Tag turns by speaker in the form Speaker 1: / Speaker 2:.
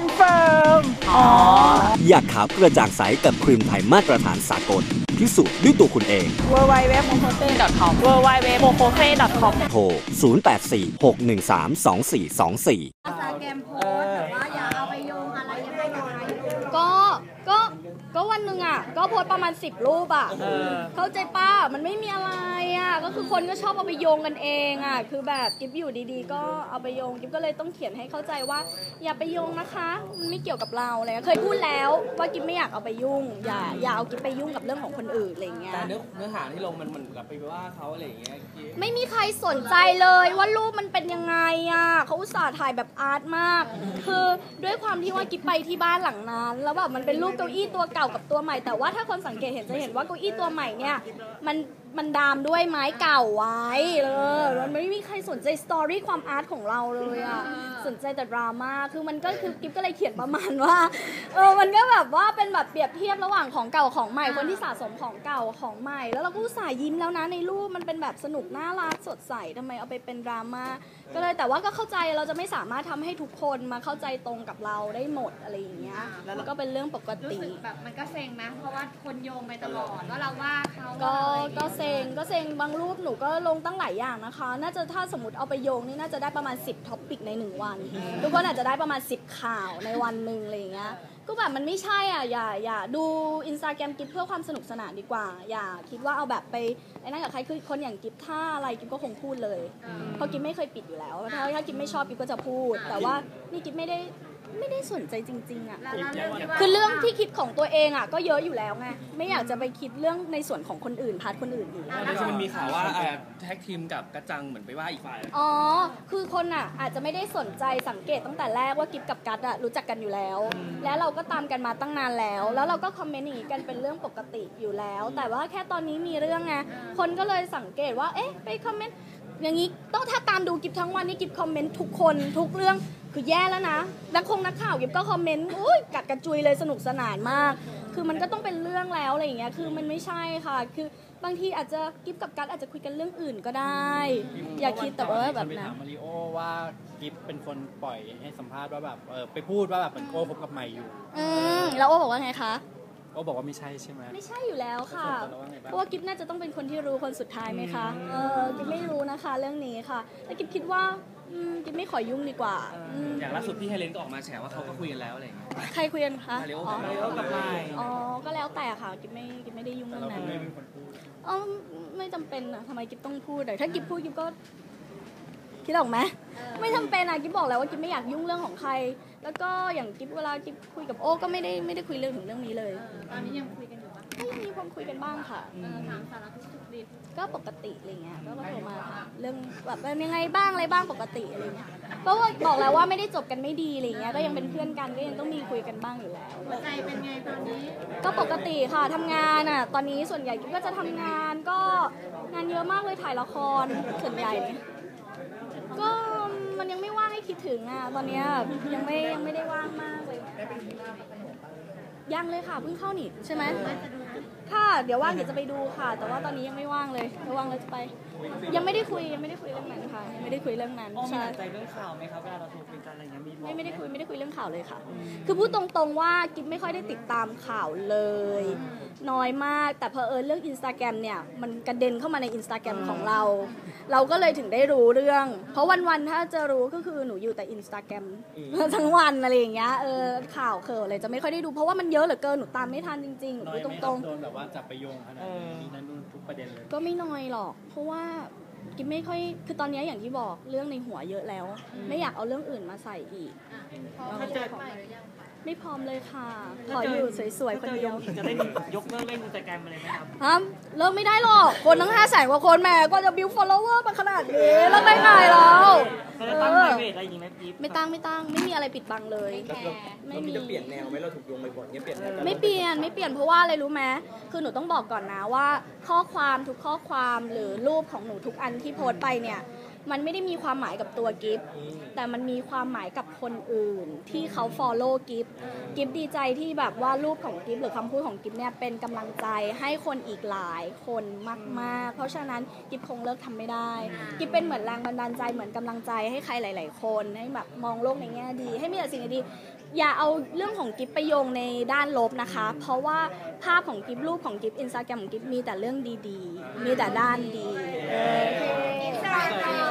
Speaker 1: เฟิร์ม อ๋อ
Speaker 2: อยากขาวกระจ่างใสกับครีมไทยมาตรฐานสากล พิสูจน์ด้วยตัวคุณเอง
Speaker 1: w w w m o k o s e
Speaker 3: com w w w m o k o s e com
Speaker 2: โทร 0846132424
Speaker 4: สตาแกรมโพสต์แต่ว่าอย่าเอาไปโยงอะไรยังไงกับใคร
Speaker 5: ก็ก็ก็วัน หนึ่งอะ ก็โพสต์ประมาณ 10 รูปอะ เข้าใจป้ามันไม่มีอะไรอะ ก็คือคนก็ชอบเอาไปโยงกันเองอะ คือแบบกิฟอยู่ดีๆ ก็เอาไปโยงกิฟก็เลยต้องเขียนให้เข้าใจว่า อย่าไปโยงนะคะ มันไม่เกี่ยวกับเราอะไรเลยเคยพูดแล้วว่ากิฟไม่อยากเอาไปยุ่ง อย่าอย่าเอากิฟไปยุ่งกับเรื่องของคนอื่นอะไรอย่างเงี้ย
Speaker 6: แต่เนื้อเนื้อหาที่ลงมันเหมือนกับไปว่าเขาอะไรอย่างเงี้ย
Speaker 5: ไม่มีใครสนใจเลยว่ารูปมันเป็นยังไง อุตส่าห์ถ่ายแบบอาร์ตมาก คือด้วยความที่ว่ากิ๊บไปที่บ้านหลังนั้นแล้วแบบมันเป็นรูปเก้าอี้ตัวเก่ากับตัวใหม่แต่ว่าถ้าคนสังเกตเห็นจะเห็นว่าเก้าอี้ตัวใหม่เนี่ยมัน มันดามด้วยไม้เก่าไว้เลยมันไม่มีใครสนใจสตอรี่ความอาร์ตของเราเลยอะสนใจแต่ดราม่าคือมันก็คือกิ๊บก็เลยเขียนประมาณว่าเออมันก็แบบว่าเป็นแบบเปรียบเทียบระหว่างของเก่าของใหม่คนที่สะสมของเก่าของใหม่ แล้วเราก็อุตส่าห์ยิ้มแล้วนะในรูปมันเป็นแบบสนุกน่ารักสดใสทำไมเอาไปเป็นดราม่าก็เลยแต่ว่าก็เข้าใจเราจะไม่สามารถทำให้ทุกคนมาเข้าใจตรงกับเราได้หมดอะไรอย่างเงี้ย มันก็เป็นเรื่องปก
Speaker 4: รู้
Speaker 5: ติ
Speaker 4: สึกแบบมันก็เซ็งนะเพราะว่าคนโยงไปตลอดว่าเราว่าเขา
Speaker 5: ก็
Speaker 4: อะไรอย่างงี้ย
Speaker 5: ก็เซ็งก็เซ็งบางรูปหนูก็ลงตั้งหลายอย่างนะคะ น่าจะถ้าสมมติเอาไปโยงนี่น่าจะได้ประมาณ 10ท็อปปิกใน 1 วัน ทุกคนอาจจะได้ประมาณ 10 ข่าวในวันหนึ่งอะไรอย่างเงี้ยก็แบบมันไม่ใช่อะอย่าอย่าดูอินสตาแกรมกิฟเพื่อความสนุกสนานดีกว่า อย่าคิดว่าเอาแบบไปไอ้นั่นกับใครคือคนอย่างกิฟถ้าอะไรกิฟก็คงพูดเลย เพราะกิฟไม่เคยปิดอยู่แล้วถ้าถ้ากิฟไม่ชอบกิฟก็จะพูด แต่ว่านี่กิฟไม่ได้ ไม่ได้สนใจจริง ๆอะ
Speaker 4: แล้วแล้วเรื่องที่ว่า
Speaker 5: คือเรื่องที่คิดของตัวเองอะก็เยอะอยู่แล้วไงไม่อยากจะไปคิดเรื่องในส่วนของคนอื่นพาร์ทคนอื่นอีก
Speaker 6: ตอนนี้มันมีข่าวว่าเอ่อแท็กทีมกับกระจังเหมือนไปว่าอีกฝ่าย
Speaker 5: อ๋อ คือคนอะอาจจะไม่ได้สนใจสังเกตตั้งแต่แรกว่ากิฟกับกัดอะรู้จักกันอยู่แล้ว แล้วเราก็ตามกันมาตั้งนานแล้ว แล้วเราก็คอมเมนต์อย่างนี้กันเป็นเรื่องปกติอยู่แล้ว แต่ว่าแค่ตอนนี้มีเรื่องไง คนก็เลยสังเกตว่า เอ๊ะ ไปคอมเมนต์ อย่างนี้ต้องถ้าตามดูกิฟทั้งวันนี่กิฟคอมเมนต์ทุกคนทุกเรื่อง คือแย่แล้วนะนักคงนักข่าวกิฟก็คอมเมนต์อุ้ยกัดกระจุยเลยสนุกสนานมาก คือมันก็ต้องเป็นเรื่องแล้วอะไรอย่างเงี้ยคือมันไม่ใช่ค่ะ คือบางทีอาจจะกิฟกับกัดอาจจะคุยกันเรื่องอื่นก็ได้ อย่าคิดแต่ว่าแบบ
Speaker 7: ไป
Speaker 5: นั้
Speaker 7: ถานมมาริโอว่ากิฟเป็นคนปล่อยให้สัมภาษณ์ว่าแบบเออไปพูดว่าแบบเหมือนโอ้คบกับใหม่อยู่
Speaker 5: อืมแล้วโอ้บอกว่าไงคะ
Speaker 7: โอ้บอกว่าไม่ใช่ใช่ไหม
Speaker 5: ไม่ใช่อยู่แล้วค่ะ
Speaker 7: แล้วว่าไงบ้าง
Speaker 5: เพราะว่ากิฟน่าจะต้องเป็นคนที่รู้คนสุดท้ายไหมคะเออกิฟไม่รู้นะคะ เรื่องนี้ค่ะแล้วกิฟคิดว่า อืมกิฟไม่ขอยุ่งดีกว่าอืม
Speaker 6: อย่างล่าสุดพี่ไฮเลนก็ออกมาแฉว่าเขาก็คุยกันแล้วอะไรอย่างเงี้ย
Speaker 5: ใครคุยกันคะ
Speaker 6: มาริโอ
Speaker 5: อ๋อ
Speaker 6: มาริโอกับไมค์
Speaker 5: อ๋อ ก็แล้วแต่ค่ะ กิฟไม่ กิฟไม่ได้ยุ่ง
Speaker 7: แต่
Speaker 5: เรื่อง
Speaker 7: เรา
Speaker 5: นั้น
Speaker 7: ไม่เป็นคนพูด
Speaker 5: อ๋อไม่จำเป็นอะทำไมกิฟต้องพูดอะถ้ากิฟพูดกิฟก็ คิดออกไหมไม่จำเป็นอะกิฟบอกแล้วว่ากิฟไม่อยากยุ่งเรื่องของใคร แล้วก็อย่างกิฟเวลากิฟคุยกับโอ้ก็ไม่ได้ไม่ได้คุยเรื่องถึงเรื่องนี้เลย
Speaker 4: ตอนนี้ยังคุยกันอยู่ ปะ
Speaker 5: ไม่มีความคุยกันบ้างค่ะ
Speaker 4: เออถามสารทุกข์สุขดิบ
Speaker 5: ก็ปกติอะไรเงี้ยก็โทรมาถามเรื่องแบบเป็นยังไงบ้างอะไรบ้างปกติอะไรเงี้ยเพราะว่าบอกแล้วว่าไม่ได้จบกันไม่ดีอะไรเงี้ยก็ยังเป็นเพื่อนกันก็ยังต้องมีคุยกันบ้างอยู่แล้ว
Speaker 4: หัวใจเป็นไงตอนนี้
Speaker 5: ก็ปกติค่ะทำงานอะ ตอนนี้ส่วนใหญ่ก็จะทำงานก็งานเยอะมากเลยถ่ายละครส่วนใหญ่เนี่ยก็มันยังไม่ว่างให้คิดถึงอะตอนเนี้ยยังไม่ยังไม่ได้ว่างมากเลยยังเลยค่ะเพิ่งเข้านี่ใช่ไหมค่ะ เดี๋ยวว่างเดี๋ยวจะไปดูค่ะ แต่ว่าตอนนี้ยังไม่ว่างเลยถ้าว่างแล้วจะไป ยังไม่ได้คุยยังไม่ได้คุยเรื่องนั้นค่ะยังไม่ได้คุยเรื่องนั้น
Speaker 6: โอ้มี
Speaker 5: ใช่
Speaker 6: หนักใจเรื่องข่าวไหมครับเวลาเราโทรคุยกันอะไรเงี้ยมีบอก
Speaker 5: ไม่ไม่ได้คุยไม่ได้คุยเรื่องข่าวเลยค่ะ คือพูดตรงๆว่ากิ๊บไม่ค่อยได้ติดตามข่าวเลย น้อยมาก แต่เพอเอิญเรื่องอินสตาแกรมเนี่ย มันกระเด็นเข้ามาในอินสตาแกรมของเรา เราก็เลยถึงได้รู้เรื่อง เพราะวันๆ ถ้าจะรู้ก็คือหนูอยู่แต่อินสตาแกรมทั้งวันอะไรอย่างเงี้ย เออข่าวเข่าวอะไรจะไม่ค่อยได้ดู เพราะว่ามันเยอะเหลือเกิน หนูตามไม่ทันจริงๆหนู
Speaker 7: น้อย
Speaker 5: พูด
Speaker 7: ไหม
Speaker 5: ต
Speaker 7: ครั
Speaker 5: ร
Speaker 7: บ
Speaker 5: ง
Speaker 7: โดนแบบว่าจับไปโยงขนาดนี้นั่นนู่นทุกประเด็นเลย
Speaker 5: ๆก็ไม่น้อยหรอก เพราะว่ากิ๊บไม่ค่อยคือตอนนี้อย่างที่บอกเรื่องในหัวเยอะแล้ว ไม่อยากเอาเรื่องอื่นมาใส่อีก
Speaker 4: พอเขาเจอใหม่หรือยัง
Speaker 5: ไม่พร้อมเลยค่ะ ขออยู่สวยๆคนเดียว
Speaker 8: จะได้ยกเลิกเล่นอินสตาแกรมไปเลยไหมครับ
Speaker 5: ฮะเลิกไม่ได้หรอก คนทั้งห้าแสนกว่าคนแหม่ก็จะบิวฟอลโลเวอร์มาขนาดนี้เลิกได้ไงแล้ว
Speaker 8: เขา
Speaker 5: เอ
Speaker 8: จะตั้ง
Speaker 5: อ
Speaker 8: ไพรเวทอะไรอย่างงี้ไหมกิ๊บ
Speaker 5: ไม่ตั้งไม่ตั้งไม่มีอะไรปิดบังเลย
Speaker 4: แคร์
Speaker 5: ไม่มี
Speaker 9: จะเปลี่ยนแนวไหมเราถูกโยงบ่อยๆเนี่ยเปลี่ยนแนว
Speaker 5: ไม่เปลี่ยนไม่เปลี่ยนเพราะว่าอะไรรู้ไหมคือหนูต้องบอกก่อนนะว่า ข้อความทุกข้อความหรือรูปของหนูทุกอันที่โพสต์ไปเนี่ย มันไม่ได้มีความหมายกับตัวกิฟต์แต่มันมีความหมายกับคนอื่นที่เขา follow กิฟต์กิฟต์ดีใจที่แบบว่ารูปของกิฟต์หรือคำพูดของกิฟต์เนี่ยเป็นกำลังใจให้คนอีกหลายคนมาก ๆ เพราะฉะนั้นกิฟต์คงเลิกทำไม่ได้ กิฟต์เป็นเหมือนแรงบันดาลใจเหมือนกำลังใจให้ใครหลาย ๆ คนให้แบบมองโลกในแง่ดี ให้มีแต่สิ่งดีๆอย่าเอาเรื่องของกิฟต์ไปโยงในด้านลบนะคะ เพราะว่าภาพของกิฟต์รูปของกิฟต์อินสตาแกรมของกิฟต์มีแต่เรื่องดีๆ มีแต่ด้านดี เออ
Speaker 10: เ